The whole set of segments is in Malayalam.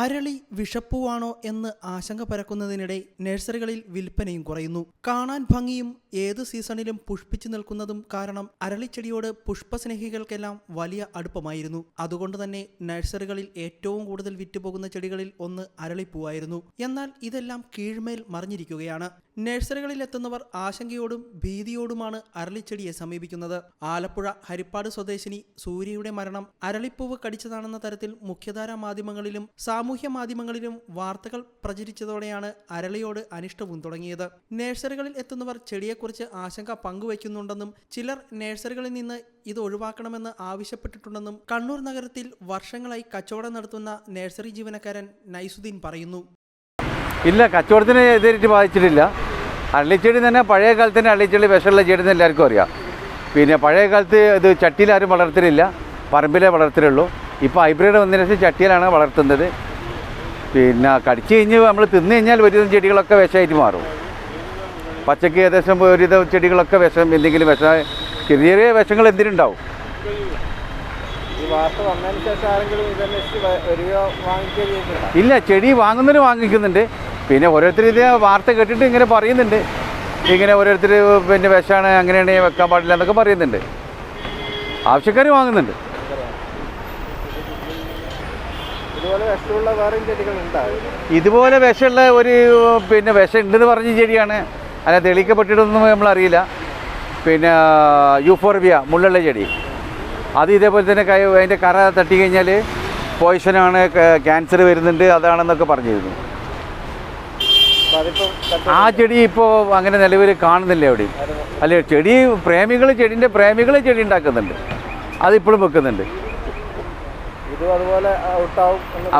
അരളി വിഷപ്പൂവാണോ എന്ന് ആശങ്ക പരക്കുന്നതിനിടെ നഴ്സറികളിൽ വിൽപ്പനയും കുറയുന്നു. കാണാൻ ഭംഗിയും ഏത് സീസണിലും പുഷ്പിച്ചു നിൽക്കുന്നതും കാരണം അരളിച്ചെടിയോട് പുഷ്പസ്നേഹികൾക്കെല്ലാം വലിയ അടുപ്പമായിരുന്നു. അതുകൊണ്ട് തന്നെ നഴ്സറികളിൽ ഏറ്റവും കൂടുതൽ വിറ്റുപോകുന്ന ചെടികളിൽ ഒന്ന് അരളിപ്പൂവായിരുന്നു. എന്നാൽ ഇതെല്ലാം കീഴ്മേൽ മറിഞ്ഞിരിക്കുകയാണ്. നഴ്സറികളിൽ എത്തുന്നവർ ആശങ്കയോടും ഭീതിയോടുമാണ് അരളിച്ചെടിയെ സമീപിക്കുന്നത്. ആലപ്പുഴ ഹരിപ്പാട് സ്വദേശിനി സൂര്യയുടെ മരണം അരളിപ്പൂവ് കടിച്ചതാണെന്ന തരത്തിൽ മുഖ്യധാരാ മാധ്യമങ്ങളിലും സാമൂഹ്യ മാധ്യമങ്ങളിലും വാർത്തകൾ പ്രചരിച്ചതോടെയാണ് അരളിയോട് അനിഷ്ടവും തുടങ്ങിയത്. നഴ്സറികളിൽ എത്തുന്നവർ ചെടിയെക്കുറിച്ച് ആശങ്ക പങ്കുവയ്ക്കുന്നുണ്ടെന്നും ചിലർ നഴ്സറികളിൽ നിന്ന് ഇത് ഒഴിവാക്കണമെന്ന് ആവശ്യപ്പെട്ടിട്ടുണ്ടെന്നും കണ്ണൂർ നഗരത്തിൽ വർഷങ്ങളായി കച്ചവടം നടത്തുന്ന നഴ്സറി ജീവനക്കാരൻ നൈസുദ്ദീൻ പറയുന്നു. ഇല്ല കച്ചവടത്തിന് എതിരിട്ട് ബാധിച്ചിട്ടില്ല. അള്ളിച്ചെടി തന്നെ പഴയ കാലത്ത് തന്നെ അള്ളിച്ചെടി വിഷമുള്ള ചെടി എന്ന് എല്ലാവർക്കും അറിയാം. പിന്നെ പഴയ കാലത്ത് ഇത് ചട്ടിയിലാരും വളർത്തലില്ല പറമ്പിലേ വളർത്തലുള്ളൂ. ഇപ്പോൾ ഹൈബ്രിഡ് വന്നതിന് ശേഷം ചട്ടിയിലാണ് വളർത്തുന്നത്. പിന്നെ കടിച്ചു കഴിഞ്ഞ് നമ്മൾ തിന്നു കഴിഞ്ഞാൽ ഒരുവിധം ചെടികളൊക്കെ വിഷമായിട്ട് മാറും. പച്ചക്ക് ഏകദേശം ഒരുവിധം ചെടികളൊക്കെ വിഷം എന്തെങ്കിലും വിഷം ചെറിയ ചെറിയ വിഷങ്ങൾ എന്തിനുണ്ടാവും ഇല്ല ചെടി വാങ്ങുന്നവർ വാങ്ങിക്കുന്നുണ്ട്. പിന്നെ ഓരോരുത്തർ ഇത് വാർത്ത കേട്ടിട്ട് ഇങ്ങനെ പറയുന്നുണ്ട്. ഇങ്ങനെ ഓരോരുത്തർ പിന്നെ വിഷമാണ് അങ്ങനെയാണ് വെക്കാൻ പാടില്ല എന്നൊക്കെ പറയുന്നുണ്ട്. ആവശ്യക്കാർ വാങ്ങുന്നുണ്ട്. ഇതുപോലെ വിഷമുള്ള ഒരു പിന്നെ വിഷം ഉണ്ടെന്ന് പറഞ്ഞ ചെടിയാണ്. അതിനെ തെളിയിക്കപ്പെട്ടിട്ടൊന്നും നമ്മളറിയില്ല. പിന്നെ യൂഫോർബിയ മുള്ളുള്ള ചെടി. അത് ഇതേപോലെ തന്നെ കൈ അതിന്റെ കറ തട്ടി കഴിഞ്ഞാൽ പോയിസനാണ് ക്യാൻസർ വരുന്നുണ്ട് അതാണെന്നൊക്കെ പറഞ്ഞിരുന്നു. ആ ചെടി ഇപ്പോ അങ്ങനെ നിലവിൽ കാണുന്നില്ല എവിടെയും. അല്ല ചെടി പ്രേമികൾ ചെടിന്റെ പ്രേമികൾ ചെടി ഉണ്ടാക്കുന്നുണ്ട്. അതിപ്പോഴും വെക്കുന്നുണ്ട്.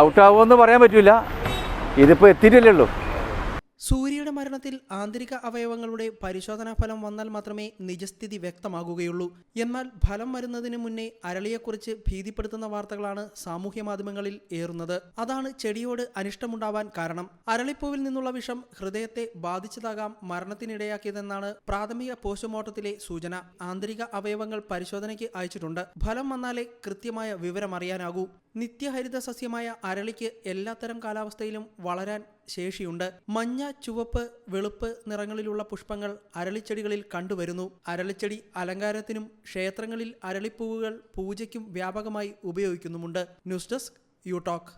ഔട്ടാവും എന്ന് പറയാൻ പറ്റില്ല ഇതിപ്പോൾ എത്തിയിട്ടില്ലേ ഉള്ളൂ. സൂര്യയുടെ മരണത്തിൽ ആന്തരിക അവയവങ്ങളുടെ പരിശോധനാ ഫലം വന്നാൽ മാത്രമേ നിജസ്ഥിതി വ്യക്തമാകുകയുള്ളൂ. എന്നാൽ ഫലം വരുന്നതിന് മുന്നേ അരളിയെക്കുറിച്ച് ഭീതിപ്പെടുത്തുന്ന വാർത്തകളാണ് സാമൂഹ്യ മാധ്യമങ്ങളിൽ ഏറുന്നത്. അതാണ് ചെടിയോട് അനിഷ്ടമുണ്ടാവാൻ കാരണം. അരളിപ്പൂവിൽ നിന്നുള്ള വിഷം ഹൃദയത്തെ ബാധിച്ചതാകാം മരണത്തിനിടയാക്കിയതെന്നാണ് പ്രാഥമിക പോസ്റ്റ്മോർട്ടത്തിലെ സൂചന. ആന്തരിക അവയവങ്ങൾ പരിശോധനയ്ക്ക് അയച്ചിട്ടുണ്ട്. ഫലം വന്നാലേ കൃത്യമായ വിവരം അറിയാനാകൂ നിത്യഹരിത സസ്യമായ അരളിക്ക് എല്ലാത്തരം കാലാവസ്ഥയിലും വളരാൻ ശേഷിയുണ്ട്. മഞ്ഞ ചുവപ്പ് വെളുപ്പ് നിറങ്ങളിലുള്ള പുഷ്പങ്ങൾ അരളിച്ചെടികളിൽ കണ്ടുവരുന്നു. അരളിച്ചെടി അലങ്കാരത്തിനും ക്ഷേത്രങ്ങളിൽ അരളിപ്പൂവുകൾ പൂജയ്ക്കും വ്യാപകമായി ഉപയോഗിക്കുന്നുമുണ്ട്. News desk you talk